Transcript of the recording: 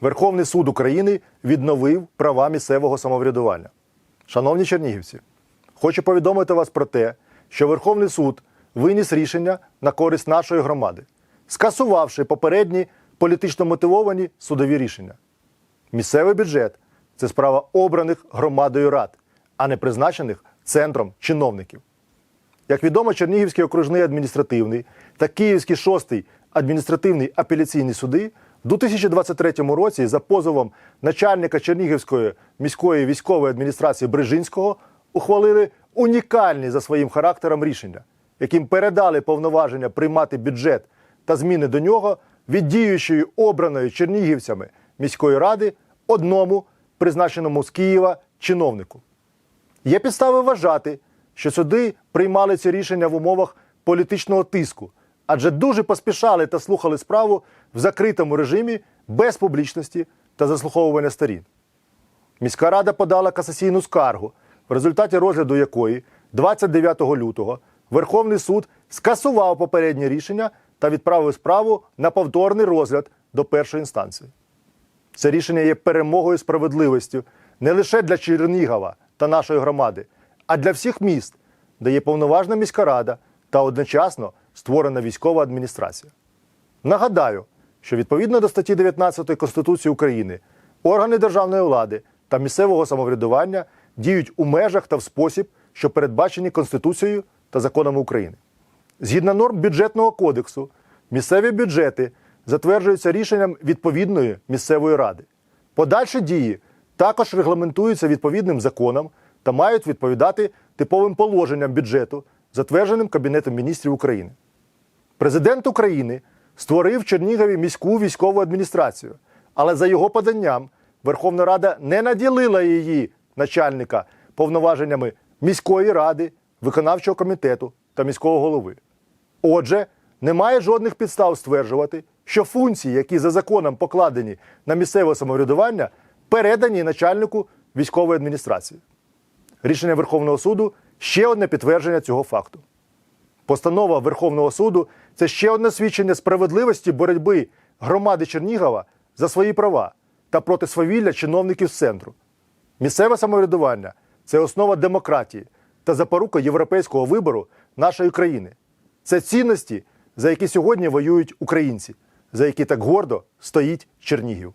Верховний суд України відновив права місцевого самоврядування. Шановні чернігівці, хочу повідомити вас про те, що Верховний суд виніс рішення на користь нашої громади, скасувавши попередні політично мотивовані судові рішення. Місцевий бюджет це справа обраних громадою рад, а не призначених центром чиновників. Як відомо, Чернігівський окружний адміністративний та Київський шостий адміністративний апеляційний суди в 2023 році за позовом начальника Чернігівської міської військової адміністрації Брижинського ухвалили унікальні за своїм характером рішення, яким передали повноваження приймати бюджет та зміни до нього від діючої обраної чернігівцями міської ради одному призначеному з Києва чиновнику. Є підстави вважати, що суди приймали ці рішення в умовах політичного тиску, адже дуже поспішали та слухали справу в закритому режимі без публічності та заслуховування сторін. Міська рада подала касаційну скаргу, в результаті розгляду якої 29 лютого Верховний суд скасував попереднє рішення та відправив справу на повторний розгляд до першої інстанції. Це рішення є перемогою справедливості не лише для Чернігова та нашої громади, а для всіх міст, де є повноважна міська рада та одночасно створена військова адміністрація. Нагадаю, що відповідно до статті 19 Конституції України органи державної влади та місцевого самоврядування діють у межах та в спосіб, що передбачені Конституцією та законами України. Згідно норм бюджетного кодексу, місцеві бюджети затверджуються рішенням відповідної місцевої ради. Подальші дії також регламентуються відповідним законом та мають відповідати типовим положенням бюджету, затвердженим Кабінетом міністрів України. Президент України створив в Чернігові міську військову адміністрацію, але за його поданням Верховна Рада не наділила її начальника повноваженнями міської ради, виконавчого комітету та міського голови. Отже, немає жодних підстав стверджувати, що функції, які за законом покладені на місцеве самоврядування, передані начальнику військової адміністрації. Рішення Верховного суду ще одне підтвердження цього факту. Постанова Верховного суду це ще одне свідчення справедливості боротьби громади Чернігова за свої права та проти свавілля чиновників з центру. Місцеве самоврядування це основа демократії та запорука європейського вибору нашої країни. Це цінності, за які сьогодні воюють українці, за які так гордо стоїть Чернігів.